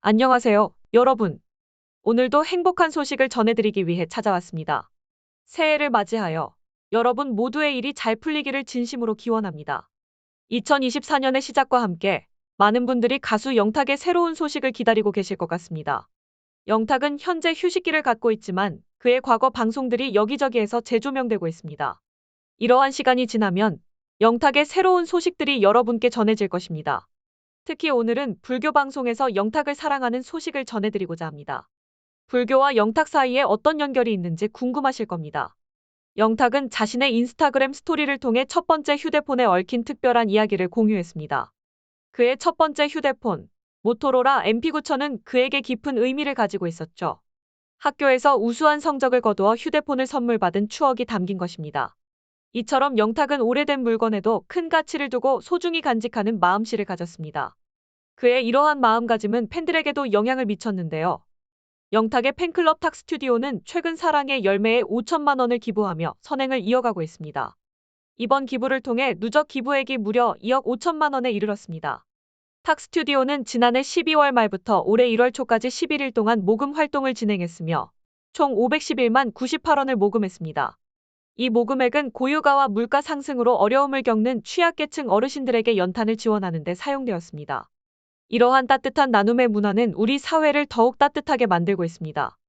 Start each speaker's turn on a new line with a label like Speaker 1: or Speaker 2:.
Speaker 1: 안녕하세요, 여러분. 오늘도 행복한 소식을 전해드리기 위해 찾아왔습니다. 새해를 맞이하여 여러분 모두의 일이 잘 풀리기를 진심으로 기원합니다. 2024년의 시작과 함께 많은 분들이 가수 영탁의 새로운 소식을 기다리고 계실 것 같습니다. 영탁은 현재 휴식기를 갖고 있지만 그의 과거 방송들이 여기저기에서 재조명되고 있습니다. 이러한 시간이 지나면 영탁의 새로운 소식들이 여러분께 전해질 것입니다. 특히 오늘은 불교 방송에서 영탁을 사랑하는 소식을 전해드리고자 합니다. 불교와 영탁 사이에 어떤 연결이 있는지 궁금하실 겁니다. 영탁은 자신의 인스타그램 스토리를 통해 첫 번째 휴대폰에 얽힌 특별한 이야기를 공유했습니다. 그의 첫 번째 휴대폰, 모토로라 MP9000은 그에게 깊은 의미를 가지고 있었죠. 학교에서 우수한 성적을 거두어 휴대폰을 선물 받은 추억이 담긴 것입니다. 이처럼 영탁은 오래된 물건에도 큰 가치를 두고 소중히 간직하는 마음씨를 가졌습니다. 그의 이러한 마음가짐은 팬들에게도 영향을 미쳤는데요. 영탁의 팬클럽 탁 스튜디오는 최근 사랑의 열매에 5천만 원을 기부하며 선행을 이어가고 있습니다. 이번 기부를 통해 누적 기부액이 무려 2억 5천만 원에 이르렀습니다. 탁 스튜디오는 지난해 12월 말부터 올해 1월 초까지 11일 동안 모금 활동을 진행했으며 총 511만 98원을 모금했습니다. 이 모금액은 고유가와 물가 상승으로 어려움을 겪는 취약계층 어르신들에게 연탄을 지원하는 데 사용되었습니다. 이러한 따뜻한 나눔의 문화는 우리 사회를 더욱 따뜻하게 만들고 있습니다.